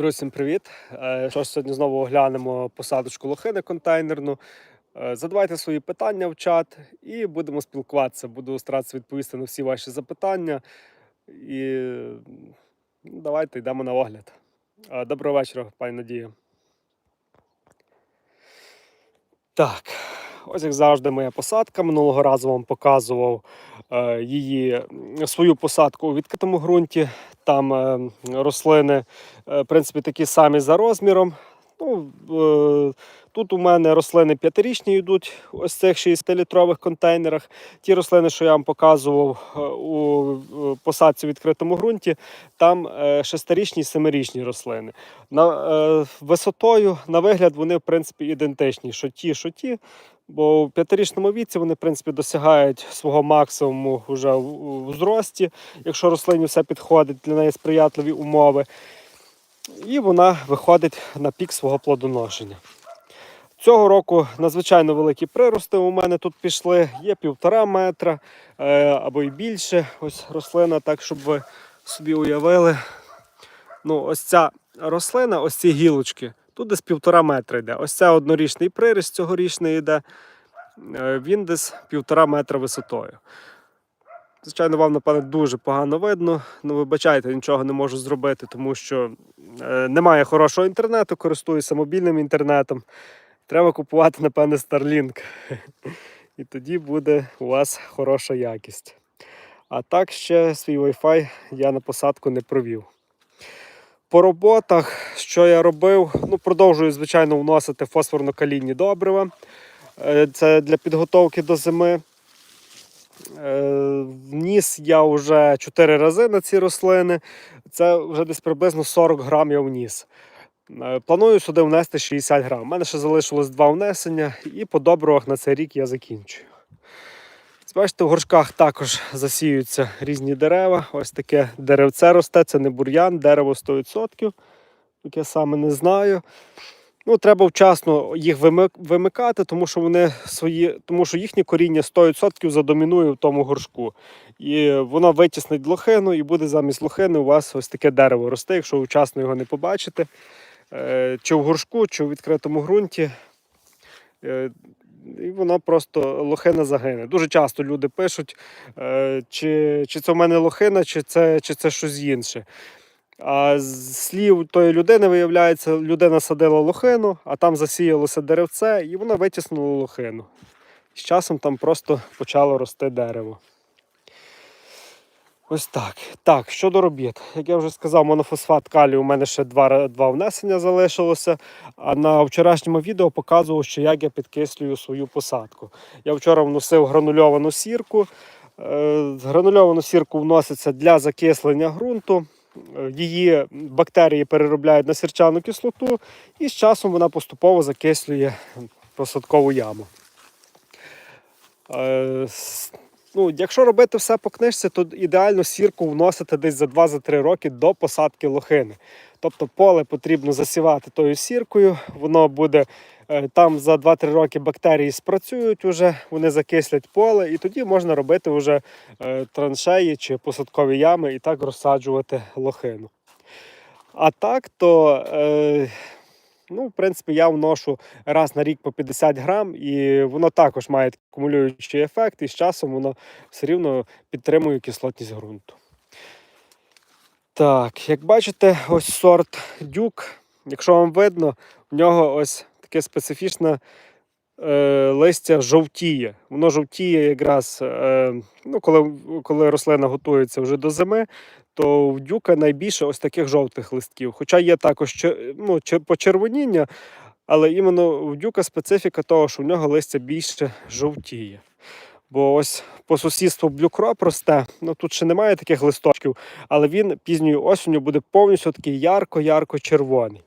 Друзі, всім привіт! Е, Що ж, сьогодні знову оглянемо посадочку лохини контейнерну. Е, Задавайте свої питання в чат і будемо спілкуватися. Буду старатися відповісти на всі ваші запитання. І ну, давайте йдемо на огляд. Е, Доброго вечора, пані Надія. Так, ось як завжди, моя посадка. Минулого разу вам показував е, її свою посадку у відкритому ґрунті. Там е, рослини, е, в принципі, такі самі за розміром. Ну, тут у мене рослини п'ятирічні йдуть ось цих 60-літрових контейнерах. Ті рослини, що я вам показував у посадці у відкритому ґрунті, там шестирічні і семирічні рослини. На, висотою, на вигляд, вони в принципі ідентичні, що ті, що ті. Бо в п'ятирічному віці вони в принципі досягають свого максимуму вже в, зрості, якщо рослині все підходить, для неї сприятливі умови. І вона виходить на пік свого плодоношення. Цього року надзвичайно великі прирости у мене тут пішли. Є півтора метра е, або й більше. Ось рослина, так щоб ви собі уявили. Ну, ось ця рослина, ось ці гілочки, тут десь півтора метра йде. Ось це однорічний приріст цьогорічний йде. Е, Він десь півтора метра висотою. Звичайно, вам, напевне, дуже погано видно. Ну, вибачайте, нічого не можу зробити, тому що е, немає хорошого інтернету, користуюся мобільним інтернетом. Треба купувати, напевне, Starlink. І тоді буде у вас хороша якість. А так ще свій Wi-Fi я на посадку не провів. По роботах, що я робив, ну, продовжую, звичайно, вносити фосфорно-калійні добрива. Е, Це для підготовки до зими. Е, Вніс я вже 4 рази на ці рослини. Це вже десь приблизно 40 грам я вніс. Е, Планую сюди внести 60 грам. У мене ще залишилось два внесення, і по добривах на цей рік я закінчую. Бачите, в горшках також засіюються різні дерева. Ось таке деревце росте, це не бур'ян, дерево 100%. Яке саме не знаю. Ну, треба вчасно їх вимикати, тому що вони свої, тому що їхнє коріння 100% задомінує в тому горшку. І воно витіснить лохину, і буде замість лохини у вас ось таке дерево росте, якщо ви вчасно його не побачите. Е, Чи в горшку, чи в відкритому ґрунті. І воно просто лохина загине. Дуже часто люди пишуть, е, чи, чи це в мене лохина, чи це, чи це щось інше. А з слів тої людини, виявляється, людина садила лохину, а там засіялося деревце, і вона витіснула лохину. З часом там просто почало рости дерево. Ось так. Так, щодо робіт. Як я вже сказав, монофосфат калію у мене ще два, два внесення залишилося. А на вчорашньому відео показував, що як я підкислюю свою посадку. Я вчора вносив гранульовану сірку. Е, Гранульовану сірку вноситься для закислення ґрунту. Е, Її бактерії переробляють на сірчану кислоту, і з часом вона поступово закислює посадкову яму. Ну, якщо робити все по книжці, то ідеально сірку вносити десь за 2-3 роки до посадки лохини. Тобто поле потрібно засівати тою сіркою, воно буде е, там за 2-3 роки бактерії спрацюють уже, вони закислять поле, і тоді можна робити вже е, траншеї чи посадкові ями і так розсаджувати лохину. А так, то е, ну, в принципі, я вношу раз на рік по 50 грам, і воно також має акумулюючий ефект, і з часом воно все рівно підтримує кислотність ґрунту. Так, як бачите, ось сорт дюк. Якщо вам видно, в нього ось таке специфічне е, листя жовтіє. Воно жовтіє якраз, е, ну, коли, коли рослина готується вже до зими, то в дюка найбільше ось таких жовтих листків. Хоча є також ну, почервоніння, але іменно в дюка специфіка того, що в нього листя більше жовтіє. Бо ось по сусідству блюкроп росте. Ну тут ще немає таких листочків, але він пізньою осінню буде повністю такий ярко-ярко червоний.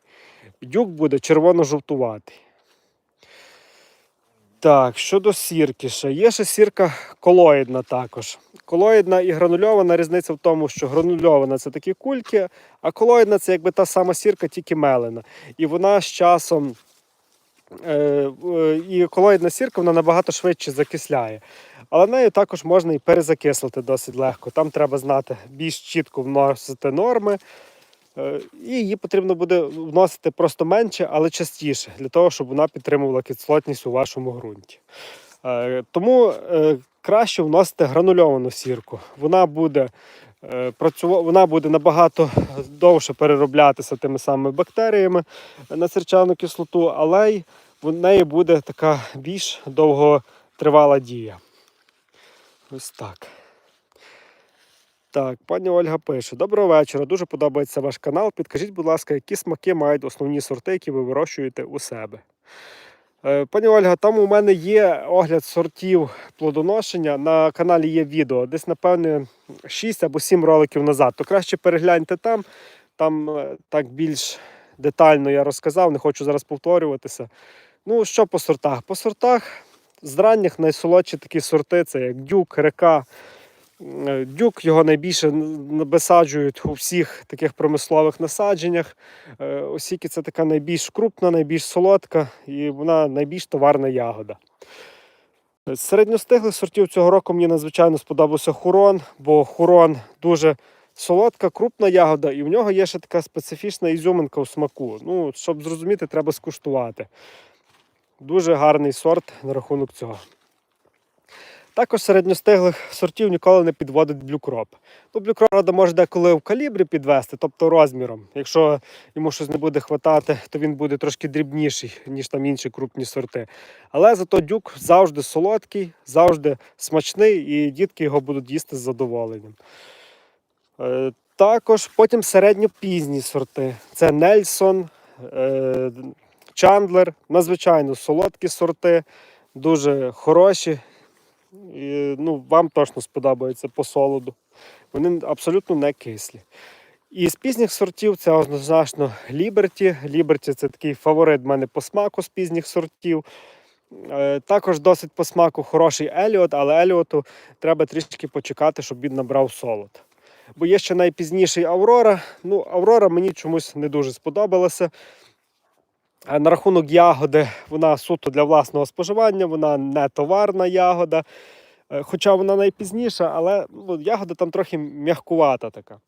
Дюк буде червоно-жовтуватий. Так, щодо сірки ще. Є ще сірка колоїдна також. Колоїдна і гранульована різниця в тому, що гранульована це такі кульки, а колоїдна це якби та сама сірка, тільки мелена. І вона з часом. е, І колоїдна сірка вона набагато швидше закисляє. Але нею також можна і перезакислити досить легко. Там треба знати більш чітко вносити норми. Е, І її потрібно буде вносити просто менше, але частіше, для того, щоб вона підтримувала кислотність у вашому ґрунті. Е, Тому е, краще вносити гранульовану сірку. Вона буде е, вона буде набагато довше перероблятися тими самими бактеріями на сірчану кислоту, але й в неї буде така більш довготривала дія. Ось так. Так, пані Ольга пише: Доброго вечора. Дуже подобається ваш канал. Підкажіть, будь ласка, які смаки мають основні сорти, які ви вирощуєте у себе? Е, Пані Ольга, там у мене є огляд сортів плодоношення. На каналі є відео, десь, напевне, 6 або 7 роликів назад. То краще перегляньте там. Там е, так більш детально я розказав, не хочу зараз повторюватися. Ну, що по сортах? По сортах з ранніх найсолодші такі сорти це як дюк, река. Дюк його найбільше висаджують у всіх таких промислових насадженнях. Е, Осіки це така найбільш крупна, найбільш солодка і вона найбільш товарна ягода. З середньостиглих сортів цього року мені надзвичайно сподобався хурон, бо хурон дуже солодка, крупна ягода, і в нього є ще така специфічна ізюминка у смаку. Ну, щоб зрозуміти, треба скуштувати. Дуже гарний сорт на рахунок цього. Також середньостиглих сортів ніколи не підводить блюкроп. Ну, блюкроп, правда, може деколи в калібрі підвести, тобто розміром. Якщо йому щось не буде хватати, то він буде трошки дрібніший, ніж там інші крупні сорти. Але зато дюк завжди солодкий, завжди смачний, і дітки його будуть їсти з задоволенням. Е, Також потім середньопізні сорти. Це Нельсон, е, Чандлер, надзвичайно солодкі сорти, дуже хороші. І, ну, вам точно сподобається по солоду. Вони абсолютно не кислі. І з пізніх сортів це однозначно Ліберті. Ліберті це такий фаворит в мене по смаку з пізніх сортів. Е, Також досить по смаку хороший Еліот, але Еліоту треба трішки почекати, щоб він набрав солод. Бо є ще найпізніший Аврора. Ну, Аврора мені чомусь не дуже сподобалася. На рахунок ягоди, вона суто для власного споживання, вона не товарна ягода. Е, Хоча вона найпізніша, але ну, ягода там трохи м'ягкувата така.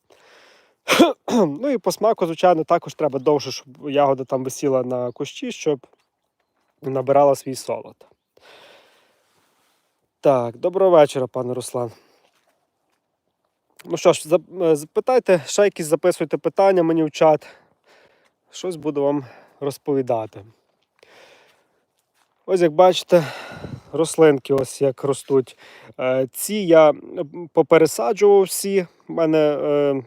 ну і по смаку, звичайно, також треба довше, щоб ягода там висіла на кущі, щоб набирала свій солод. Так, доброго вечора, пане Руслан. Ну що ж, е, запитайте, ще якісь записуйте питання мені в чат. Щось буду вам розповідати. Ось як бачите, рослинки ось як ростуть. Е, Ці я попересаджував всі. У мене е,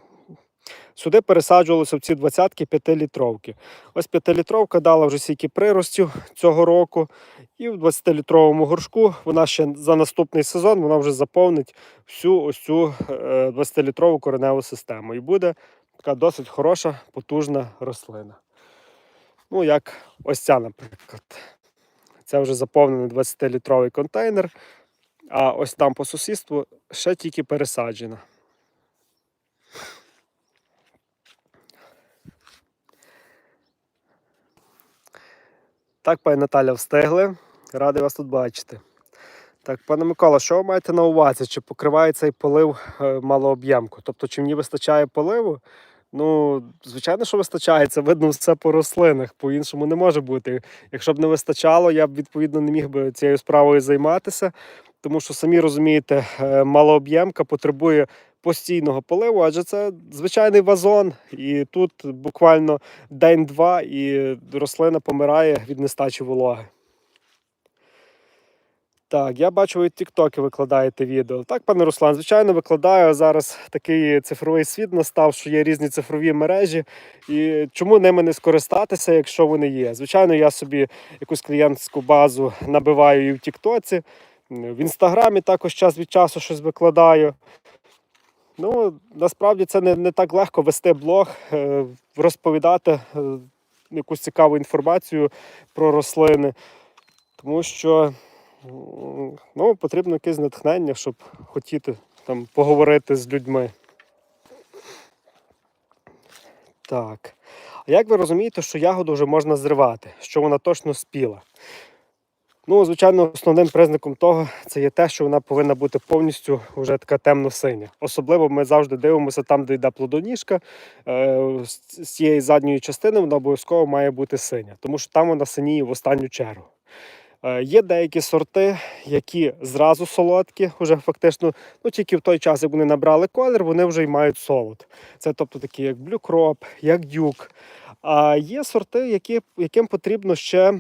сюди пересаджувалося в ці двадцятки 5-літровки. Ось 5-літровка дала вже стільки приростів цього року. І в 20-літровому горшку вона ще за наступний сезон вона вже заповнить всю ось цю е, 20-літрову кореневу систему. І буде така досить хороша, потужна рослина. Ну, як ось ця, наприклад. Це вже заповнений 20-літровий контейнер, а ось там по сусідству ще тільки пересаджена. Так, пані Наталя, встигли. Радий вас тут бачити. Так, пане Микола, що ви маєте на увазі? Чи покриває цей полив е, малооб'ємку? Тобто, чи мені вистачає поливу? Ну, звичайно, що вистачає, це видно все по рослинах, по-іншому не може бути. Якщо б не вистачало, я б відповідно не міг би цією справою займатися, тому що самі розумієте, е, малооб'ємка потребує постійного поливу, адже це звичайний вазон, і тут буквально день-два, і рослина помирає від нестачі вологи. Так, я бачу, ви в Тіктокі викладаєте відео. Так, пане Руслан, звичайно, викладаю. Зараз такий цифровий світ настав, що є різні цифрові мережі. І чому ними не скористатися, якщо вони є? Звичайно, я собі якусь клієнтську базу набиваю і в Тіктоці, в інстаграмі також час від часу щось викладаю. Ну, насправді це не, не так легко вести блог, е, розповідати е, якусь цікаву інформацію про рослини, тому що ну, потрібно якесь натхнення, щоб хотіти там, поговорити з людьми. Так. А як ви розумієте, що ягоду вже можна зривати, що вона точно спіла? Ну, звичайно, основним признаком того це є те, що вона повинна бути повністю вже така темно-синя. Особливо ми завжди дивимося там, де йде плодоніжка. е, З з цієї задньої частини вона обов'язково має бути синя, тому що там вона синіє в останню чергу. Е, Є деякі сорти, які зразу солодкі, вже фактично, ну тільки в той час, як вони набрали колір, вони вже й мають солод. Це тобто такі, як блюкроп, як дюк. А є сорти, які, яким потрібно ще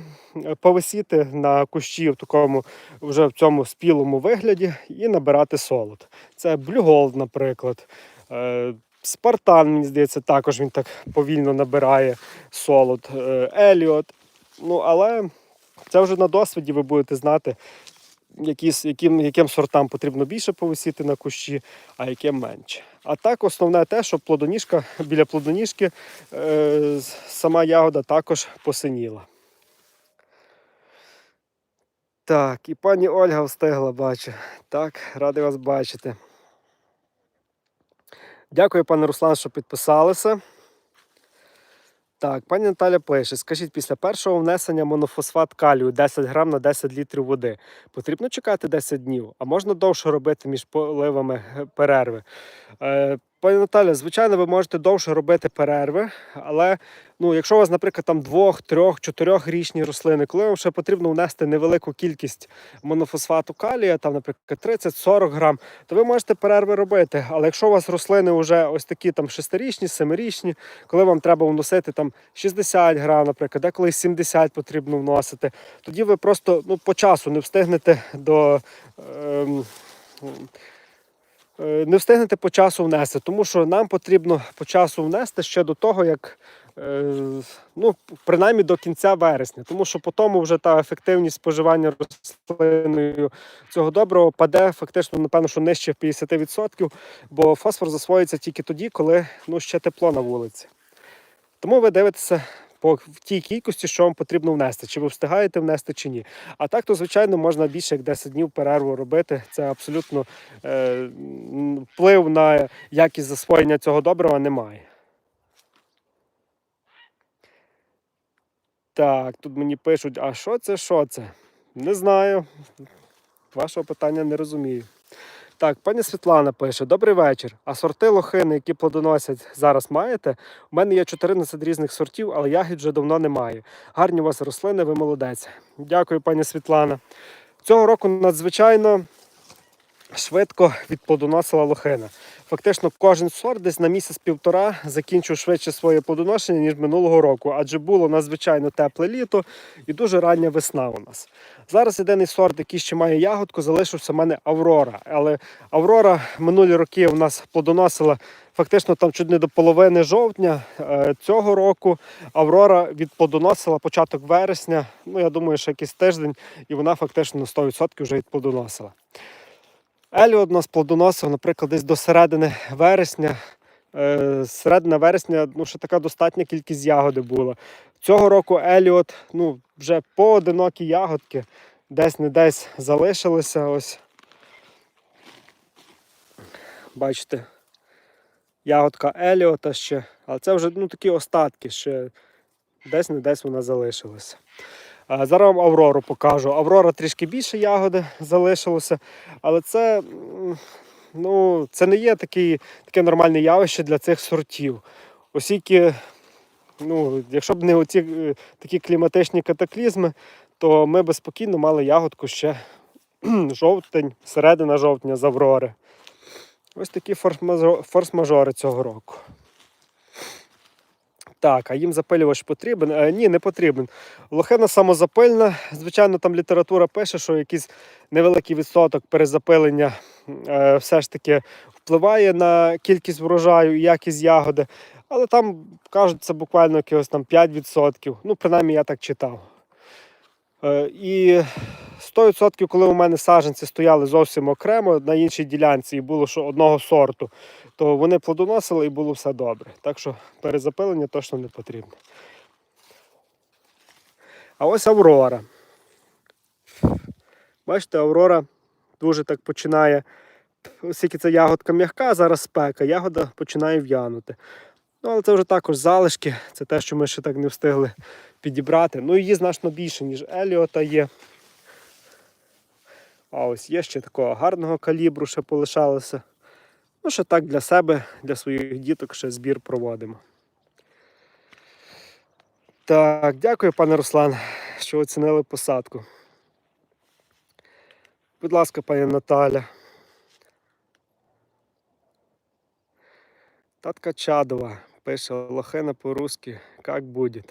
повисіти на кущі в такому вже в цьому спілому вигляді і набирати солод. Це блюголд, наприклад. Е, Спартан, мені здається, також він так повільно набирає солод. Е, Еліот. Ну, але це вже на досвіді ви будете знати, які, яким, яким сортам потрібно більше повисіти на кущі, а яким менше. А так, основне те, що плодоніжка, біля плодоніжки е, сама ягода також посиніла. Так, і пані Ольга встигла, бачу. Так, радий вас бачити. Дякую, пане Руслан, що підписалися. Так, пані Наталя пише: скажіть, після першого внесення монофосфат калію 10 грам на 10 літрів води потрібно чекати 10 днів, а можна довше робити між поливами перерви. Е, пані Наталя, звичайно, ви можете довше робити перерви, але ну, якщо у вас, наприклад, там двох, трьох, чотирьохрічні рослини, коли вам ще потрібно внести невелику кількість монофосфату калія, там, наприклад, 30-40 грам, то ви можете перерви робити. Але якщо у вас рослини вже ось такі там шестирічні, семирічні, коли вам треба вносити там 60 грам, наприклад, деколи 70 потрібно вносити, тоді ви просто ну, по часу не встигнете до. Е, не встигнете по часу внести, тому що нам потрібно по часу внести ще до того, як е, ну, принаймні до кінця вересня, тому що по тому вже та ефективність споживання рослиною цього доброго паде фактично, напевно, що нижче 50%, бо фосфор засвоїться тільки тоді, коли ну, ще тепло на вулиці. Тому ви дивитеся по тій кількості, що вам потрібно внести, чи ви встигаєте внести, чи ні. А так, то, звичайно, можна більше як 10 днів перерву робити. Це абсолютно е, вплив на якість засвоєння цього добрива немає. Так, тут мені пишуть, а що це, що це? Не знаю. Вашого питання не розумію. Так, пані Світлана пише: Добрий вечір. А сорти лохини, які плодоносять, зараз маєте? У мене є 14 різних сортів, але ягід вже давно немає. Гарні у вас рослини, ви молодець. Дякую, пані Світлана. Цього року надзвичайно швидко відплодоносила лохина. Фактично, кожен сорт десь на місяць-півтора закінчив швидше своє плодоношення, ніж минулого року, адже було надзвичайно тепле літо і дуже рання весна у нас. Зараз єдиний сорт, який ще має ягодку, залишився в мене Аврора. Але Аврора минулі роки у нас плодоносила фактично там чуть не до половини жовтня. Е, Цього року Аврора відплодоносила початок вересня. Ну, я думаю, що якийсь тиждень, і вона фактично на 100% вже відплодоносила. Еліот у нас плодоносив, наприклад, десь до середини вересня. Е, середина вересня ну, ще така достатня кількість ягоди була. Цього року Еліот ну, вже поодинокі ягодки десь не десь залишилися. Ось. Бачите, ягодка Еліота ще, але це вже ну, такі остатки, ще десь не десь вона залишилася. Зараз вам Аврору покажу. Аврора трішки більше ягоди залишилося, але це, ну, це не є такий, таке нормальне явище для цих сортів. Оскільки, ну, якщо б не оці е, такі кліматичні катаклізми, то ми би спокійно мали ягодку ще жовтень, середина жовтня з Аврори. Ось такі форс-мажори цього року. Так, а їм запилювач потрібен? Е, ні, не потрібен. Лохина самозапильна. Звичайно, там література пише, що якийсь невеликий відсоток перезапилення е, все ж таки впливає на кількість врожаю і якість ягоди. Але там кажуть, це буквально якихось там 5%. Ну, принаймні, я так читав. Е, і 100%, коли у мене саджанці стояли зовсім окремо на іншій ділянці і було що одного сорту, то вони плодоносили і було все добре. Так що перезапилення точно не потрібно. А ось Аврора. Бачите, Аврора дуже так починає, оскільки ця ягодка м'яка, зараз спека, ягода починає в'янути. Ну, але це вже також залишки, це те, що ми ще так не встигли підібрати. Ну, її значно більше, ніж Еліота є. А ось є ще такого гарного калібру, ще полишалося. Ну, ще так для себе, для своїх діток ще збір проводимо. Так, дякую, пане Руслан, що оцінили посадку. Будь ласка, пані Наталя. Татка Чадова пише Лохина по-русски, як буде.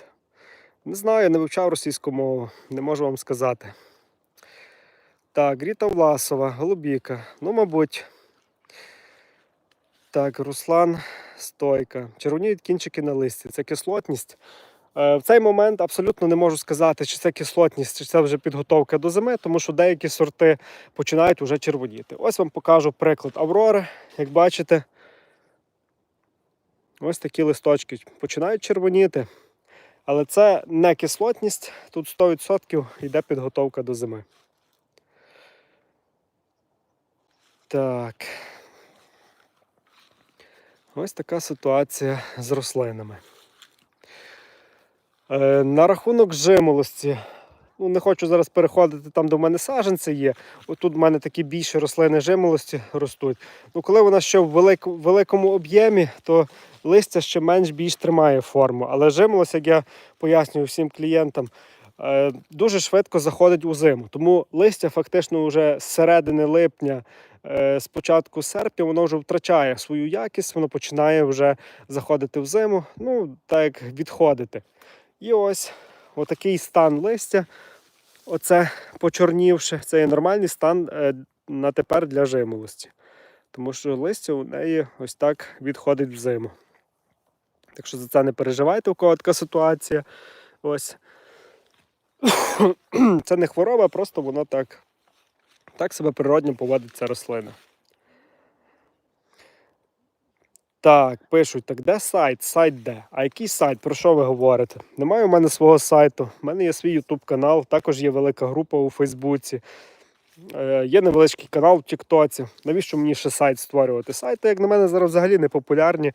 Не знаю, не вивчав російську мову, не можу вам сказати. Так, Ріта Власова, Голубіка. Ну, мабуть. Так, Руслан Стойка. Червоніють кінчики на листі. Це кислотність. Е, В цей момент абсолютно не можу сказати, чи це кислотність, чи це вже підготовка до зими, тому що деякі сорти починають вже червоніти. Ось вам покажу приклад Аврори. Як бачите, ось такі листочки починають червоніти. Але це не кислотність, тут 100% йде підготовка до зими. Так. Ось така ситуація з рослинами. Е, на рахунок жимолості. Ну, не хочу зараз переходити там, де в мене саженці є. Отут в мене такі більші рослини жимолості ростуть. Ну, коли вона ще в велику, великому об'ємі, то листя ще менш-більш тримає форму. Але жимолость, як я пояснюю всім клієнтам, дуже швидко заходить у зиму. Тому листя фактично вже з середини липня, е, з початку серпня, воно вже втрачає свою якість, воно починає вже заходити в зиму, ну, так як відходити. І ось отакий стан листя. Оце почорнівши, це є нормальний стан е, на тепер для жимолості. Тому що листя у неї ось так відходить в зиму. Так що за це не переживайте, у кого така ситуація. Ось. Це не хвороба, просто воно так, так себе природньо поводить ця рослина. Так, пишуть, так де сайт? Сайт де? А який сайт? Про що ви говорите? Немає у мене свого сайту. У мене є свій YouTube канал, також є велика група у Фейсбуці. Е, є невеличкий канал в Тіктоці. Навіщо мені ще сайт створювати? Сайти, як на мене, зараз взагалі не популярні.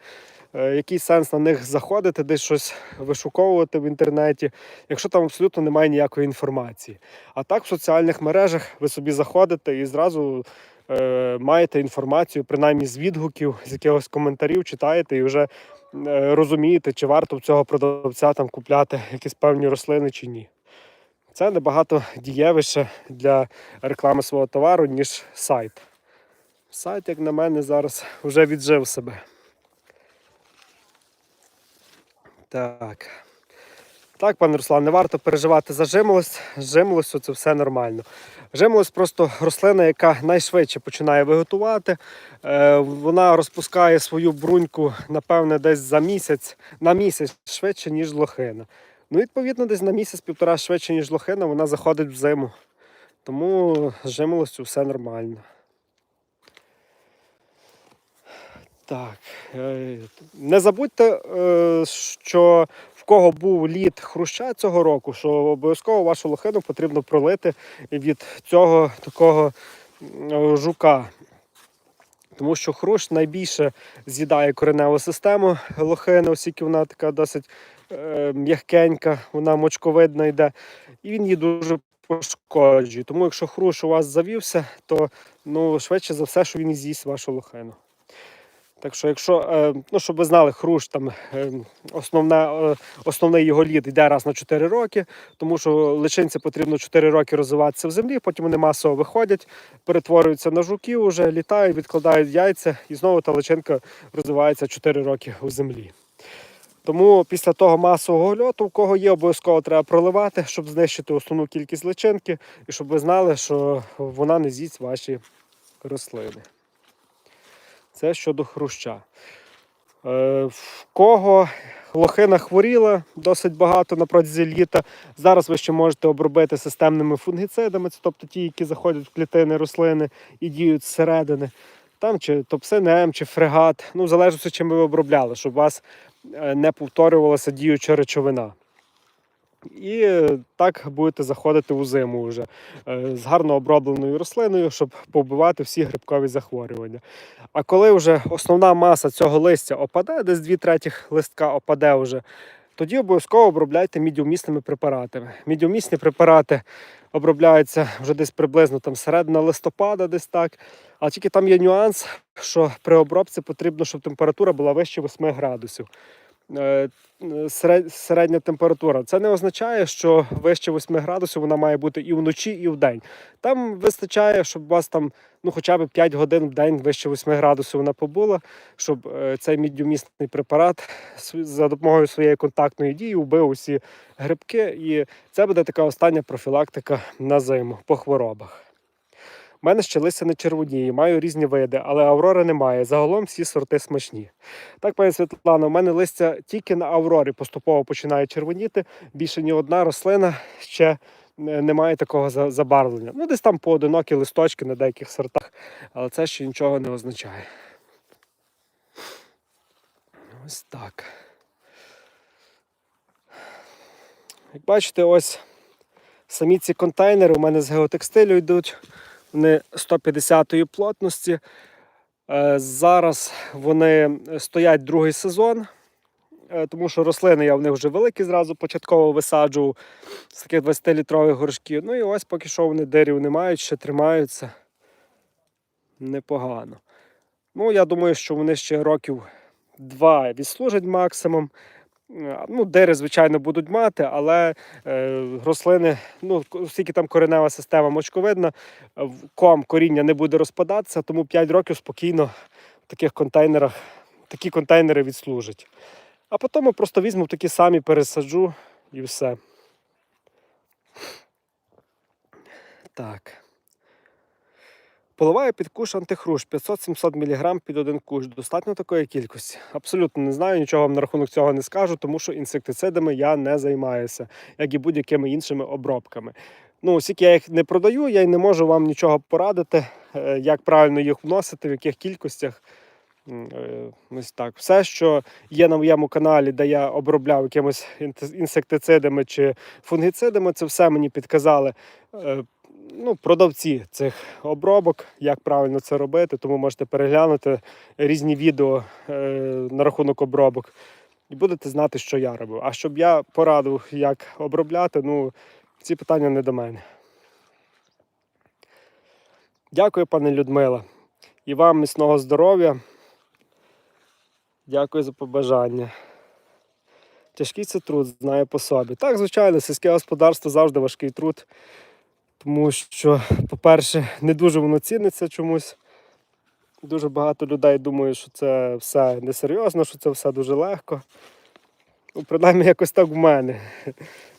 Е, який сенс на них заходити, десь щось вишуковувати в інтернеті, якщо там абсолютно немає ніякої інформації. А так в соціальних мережах ви собі заходите і зразу е, маєте інформацію, принаймні з відгуків, з якихось коментарів читаєте і вже е, розумієте, чи варто в цього продавця там купляти якісь певні рослини чи ні. Це набагато дієвіше для реклами свого товару, ніж сайт. Сайт, як на мене, зараз вже віджив себе. Так. Так, пане Руслан, не варто переживати за жимолость. З жимолостю це все нормально. Жимолость просто рослина, яка найшвидше починає виготувати. Е, вона розпускає свою бруньку, напевне, десь за місяць, на місяць швидше, ніж лохина. Ну, відповідно, десь на місяць-півтора швидше, ніж лохина, вона заходить в зиму. Тому з жимолостю все нормально. Так. е, Не забудьте, е, що в кого був лід хруща цього року, що обов'язково вашу лохину потрібно пролити від цього такого жука. Тому що хрущ найбільше з'їдає кореневу систему лохини, оскільки вона така досить е, м'якенька, вона мочковидна йде, і він її дуже пошкоджує. Тому якщо хрущ у вас завівся, то ну, швидше за все, що він з'їсть вашу лохину. Так що, якщо, е, ну, щоб ви знали, хрущ там е, основна, е, основний його лід йде раз на 4 роки, тому що личинці потрібно 4 роки розвиватися в землі, потім вони масово виходять, перетворюються на жуків, уже літають, відкладають яйця, і знову та личинка розвивається 4 роки у землі. Тому після того масового льоту, в кого є, обов'язково треба проливати, щоб знищити основну кількість личинки, і щоб ви знали, що вона не з'їсть ваші рослини. Це щодо хруща. Е, в кого лохина хворіла досить багато на протязі літа. Зараз ви ще можете обробити системними фунгіцидами, це тобто ті, які заходять в клітини рослини і діють зсередини. Там чи топсин М, чи фрегат, ну, залежить, чим ви обробляли, щоб у вас е, не повторювалася діюча речовина. І е, так будете заходити у зиму вже е, з гарно обробленою рослиною, щоб побивати всі грибкові захворювання. А коли вже основна маса цього листя опаде, десь дві третіх листка опаде вже, тоді обов'язково обробляйте мідіумісними препаратами. Мідіумісні препарати обробляються вже десь приблизно там середина листопада, десь так. А тільки там є нюанс, що при обробці потрібно, щоб температура була вище 8 градусів. Е, серед- Середня температура. Це не означає, що вище 8 градусів вона має бути і вночі, і вдень. Там вистачає, щоб у вас там ну, хоча б 5 годин в день вище 8 градусів вона побула, щоб е, цей мідіумісний препарат за допомогою своєї контактної дії вбив усі грибки. І це буде така остання профілактика на зиму по хворобах. У мене ще листя не червоніє, маю різні види, але аврори немає. Загалом всі сорти смачні. Так, пані Світлана, у мене листя тільки на аврорі поступово починає червоніти. Більше ні одна рослина ще не не має такого забарвлення. Ну, десь там поодинокі листочки на деяких сортах, але це ще нічого не означає. Ось так. Як бачите, ось самі ці контейнери у мене з геотекстилю йдуть. Вони 150-ї плотності. Е, Зараз вони стоять другий сезон, е, тому що рослини я в них вже великі зразу початково висаджував з таких 20-літрових горшків. Ну і ось поки що вони дирів не мають, ще тримаються непогано. Ну, я думаю, що вони ще років два відслужать максимум. Е, Ну, дири, звичайно, будуть мати, але е, рослини, ну, оскільки там коренева система мочковидна, е, ком коріння не буде розпадатися, тому 5 років спокійно в таких контейнерах такі контейнери відслужать. А потім я просто візьму такі самі, пересаджу і все. Так. Поливаю під куш антихруш 500-700 мг під один куш. Достатньо такої кількості. Абсолютно не знаю, нічого вам на рахунок цього не скажу, тому що інсектицидами я не займаюся, як і будь-якими іншими обробками. Ну, оскільки я їх не продаю, я й не можу вам нічого порадити, е, як правильно їх вносити, в яких кількостях. Е, Ось так. Все, що є на моєму каналі, де я обробляв якимось інсектицидами чи фунгіцидами, це все мені підказали е, ну, продавці цих обробок, як правильно це робити. Тому можете переглянути різні відео е, на рахунок обробок. І будете знати, що я робив. А щоб я порадив, як обробляти, ну, ці питання не до мене. Дякую, пане Людмила. І вам міцного здоров'я. Дякую за побажання. Тяжкий це труд, знаю по собі. Так, звичайно, сільське господарство завжди важкий труд. Тому що, по-перше, не дуже воно ціниться чомусь. Дуже багато людей думають, що це все несерйозно, що це все дуже легко. Ну, принаймні, якось так в мене.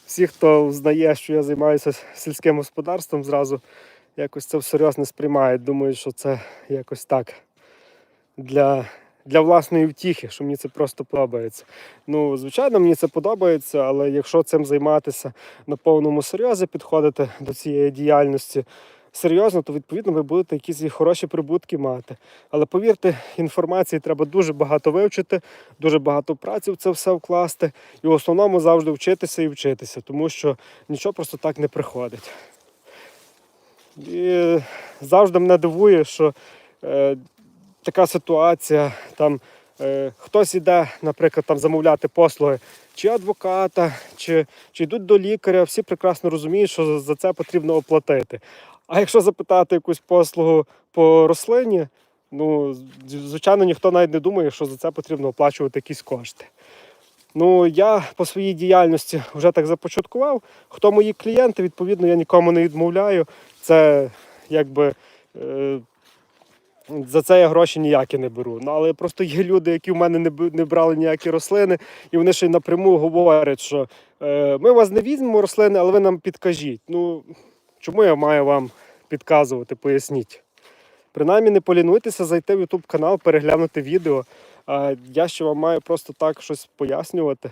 Всі, хто знає, що я займаюся сільським господарством, зразу якось це всерйоз не сприймають. Думають, що це якось так для, для власної втіхи, що мені це просто подобається. Ну, звичайно, мені це подобається, але якщо цим займатися на повному серйозі, підходити до цієї діяльності серйозно, то відповідно ви будете якісь хороші прибутки мати. Але повірте, інформації треба дуже багато вивчити, дуже багато праці в це все вкласти. І в основному завжди вчитися і вчитися, тому що нічого просто так не приходить. І завжди мене дивує, що е, така ситуація, там е, хтось іде, наприклад, там замовляти послуги чи адвоката, чи, чи йдуть до лікаря, всі прекрасно розуміють, що за- це потрібно оплатити. А якщо запитати якусь послугу по рослині, ну, звичайно, ніхто навіть не думає, що за це потрібно оплачувати якісь кошти. Ну, я по своїй діяльності вже так започаткував. Хто мої клієнти, відповідно, я нікому не відмовляю. Це якби. Е, за це я гроші ніякі не беру. Ну, але просто є люди, які в мене не, не брали ніякі рослини, і вони ще й напряму говорять, що е, ми вас не візьмемо рослини, але ви нам підкажіть. Ну, чому я маю вам підказувати, поясніть. Принаймні не полінуйтеся зайти в YouTube канал, переглянути відео. А я ще вам маю просто так щось пояснювати.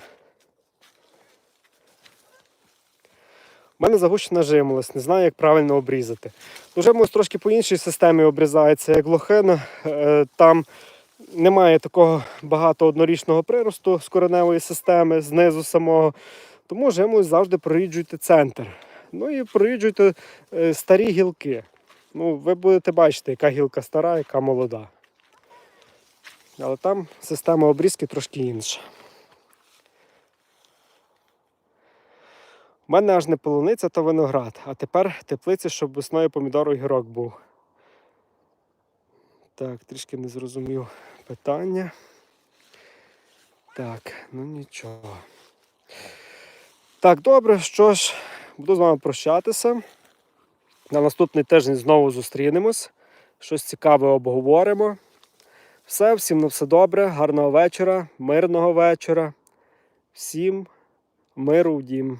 У мене загущена жимолость, не знаю, як правильно обрізати. Жимолость трошки по іншій системі обрізається, як лохина. Е, Там немає такого багато однорічного приросту з кореневої системи, знизу самого. Тому жимолость завжди проріджуйте центр. Ну і проріджуйте е, старі гілки. Ну, ви будете бачити, яка гілка стара, яка молода. Але там система обрізки трошки інша. У мене аж не полуниця, то виноград. А тепер теплиця, щоб весною помідор огірок був. Так, трішки не зрозумів питання. Так, ну нічого. Так, добре, що ж, буду з вами прощатися. На наступний тиждень знову зустрінемось. Щось цікаве обговоримо. Все, всім на все добре, гарного вечора, мирного вечора. Всім миру в дім.